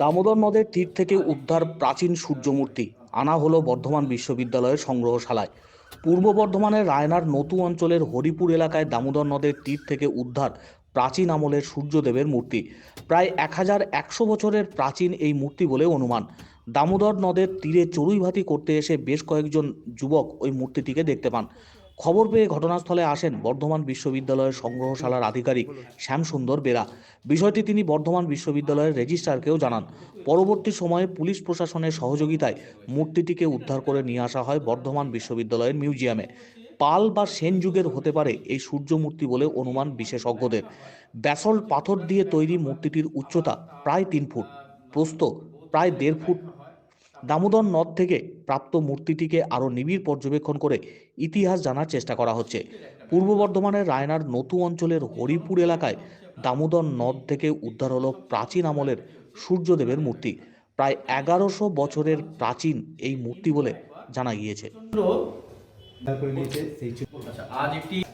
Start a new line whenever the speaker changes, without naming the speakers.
দামোদর নদের তীর থেকে উদ্ধার প্রাচীন সূর্যমূর্তি, আনা হলো বর্ধমান বিশ্ববিদ্যালয়ের সংগ্রহশালায়। পূর্ব বর্ধমানের রায়নার নতু অঞ্চলের হরিপুর এলাকায় দামোদর নদের তীর থেকে উদ্ধার প্রাচীন আমলের সূর্যদেবের মূর্তি। প্রায় এক হাজার একশো বছরের প্রাচীন এই মূর্তি বলে অনুমান। দামোদর নদের তীরে চড়ুইভাতি করতে এসে বেশ কয়েকজন যুবক ওই মূর্তিটিকে দেখতে পান। খবর পেয়ে ঘটনাস্থলে আসেন বর্ধমান বিশ্ববিদ্যালয়ের সংগ্রহশালার আধিকারিক শ্যামসুন্দর বেরা। বিষয়টি তিনি বর্ধমান বিশ্ববিদ্যালয়ের রেজিস্ট্রারকেও জানান। পরবর্তী সময়ে পুলিশ প্রশাসনের সহযোগিতায় মূর্তিটিকে উদ্ধার করে নিয়ে আসা হয় বর্ধমান বিশ্ববিদ্যালয়ের মিউজিয়ামে। পাল বা সেন যুগের হতে পারে এই সূর্য মূর্তি বলে অনুমান বিশেষজ্ঞদের। ব্যাসল্ট পাথর দিয়ে তৈরি মূর্তিটির উচ্চতা প্রায় তিন ফুট, প্রস্থ প্রায় দেড় ফুট দামোদর নদ থেকে প্রাপ্ত মূর্তিটিকে আরও নিবিড় পর্যবেক্ষণ করে ইতিহাস জানার চেষ্টা করা হচ্ছে। পূর্ব বর্ধমানের রায়নার নতু অঞ্চলের হরিপুর এলাকায় দামোদর নদ থেকে উদ্ধার হলো প্রাচীন আমলের সূর্যদেবের মূর্তি। প্রায় এগারোশো বছরের প্রাচীন এই মূর্তি বলে জানা গিয়েছে।
আচ্ছা